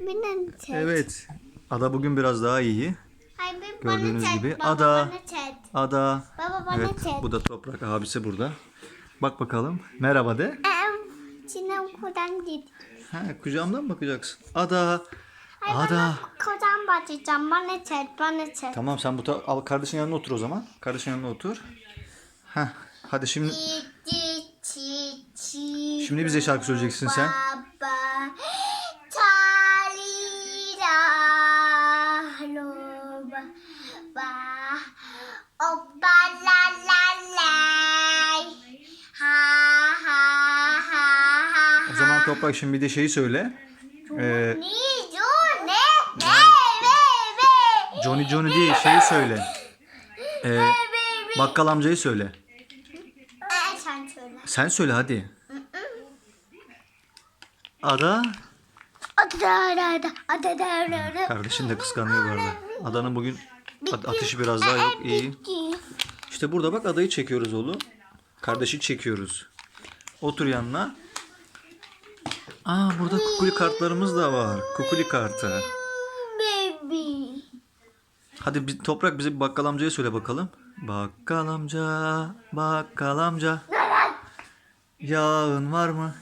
Benim çek. Evet. Ada bugün biraz daha iyi. Hayır Gördüğünüz bana gibi. Baba Ada. bana. Ada. Baba bana Evet. çek. Bu da Toprak abisi burada. Bak bakalım. Merhaba de. Em, Çinem kudan git. Ha, kucağımdan mı bakacaksın? Ada. Hayır Ada. kudan bakacağım. Bana çek. Bana çek. Tamam sen bu ta- al kardeşin yanına otur o zaman. Kardeşin yanına otur. Heh. Hadi şimdi Çi çi çi çi. Şimdi bize şarkı söyleyeceksin sen. Toprak şimdi bir de şeyi söyle. Ee. Johnny Johnny değil şeyi söyle. Ee, bakkal amcayı söyle. Sen söyle. Sen söyle hadi. Ada. Ada ada ada ada ada. Kardeşin de kıskanıyor bu arada. Adanın bugün at- ateşi biraz daha yok. iyi. İşte burada bak adayı çekiyoruz oğlum. Kardeşi çekiyoruz. Otur yanına. Aa burada kukuli kartlarımız da var. Kukuli kartı. Baby. Hadi bir toprak bize bir bakkal amcaya söyle bakalım. Bakkal amca, bakkal amca. Yağın var mı?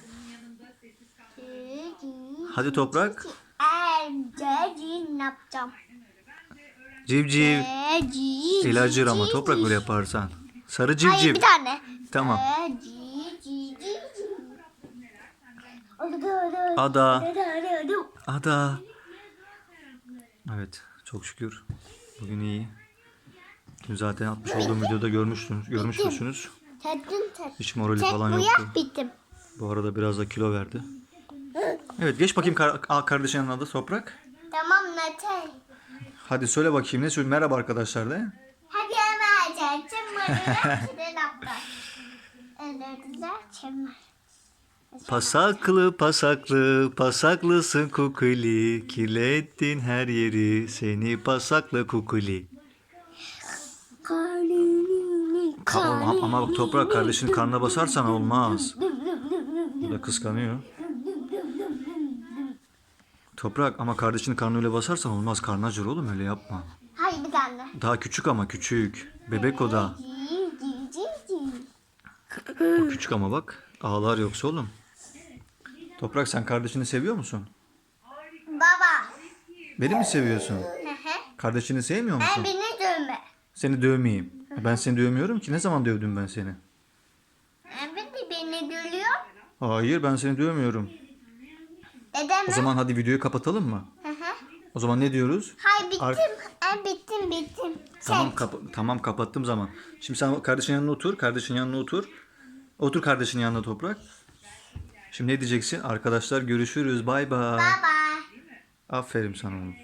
Hadi toprak. Erceci ne yapacağım? Civciv. Erceci. El acır ama toprak böyle yaparsan. Sarı Hayır civciv. bir tane. Tamam. Erceci. Ada. Ada. Evet. Çok şükür. Bugün iyi. Dün zaten atmış olduğum videoda görmüştünüz. Görmüşsünüz. Teddin ted. Hiç morali Tek falan yoktu. bittim. Bu arada biraz da kilo verdi. Evet geç bakayım kar- kardeşinin yanına da toprak. Tamam Nate. Hadi söyle bakayım ne söyle merhaba arkadaşlar de. Hadi hemen açacağım. Pasaklı pasaklı pasaklısın kukuli kirlettin her yeri seni pasaklı kukuli. Ka- ama, ama bak toprak kardeşinin karnına basarsan olmaz. Bu da kıskanıyor. Toprak ama kardeşinin karnıyla basarsan olmaz. Karnı acır oğlum öyle yapma. Hayır bir tane. Daha küçük ama küçük. Bebek o da. O küçük ama bak. Ağlar yoksa oğlum. Toprak sen kardeşini seviyor musun? Baba. Beni mi seviyorsun? Hı hı. Kardeşini sevmiyor Ben musun? beni dövme. Seni dövmeyeyim. Ben seni dövmüyorum ki. Ne zaman dövdüm ben seni? Ben beni beni dövüyor. Hayır ben seni dövmüyorum. Neden O zaman hadi videoyu kapatalım mı? Hı hı. O zaman ne diyoruz? Hayır bittim. Ar- Ben bittim bittim. Tamam kapa- tamam kapattım zaman. Şimdi sen kardeşin yanına otur. Kardeşin yanına otur. Otur kardeşin yanına toprak. Şimdi ne diyeceksin? Arkadaşlar görüşürüz. Bay bay. Bye bye. Aferin sana oğlum.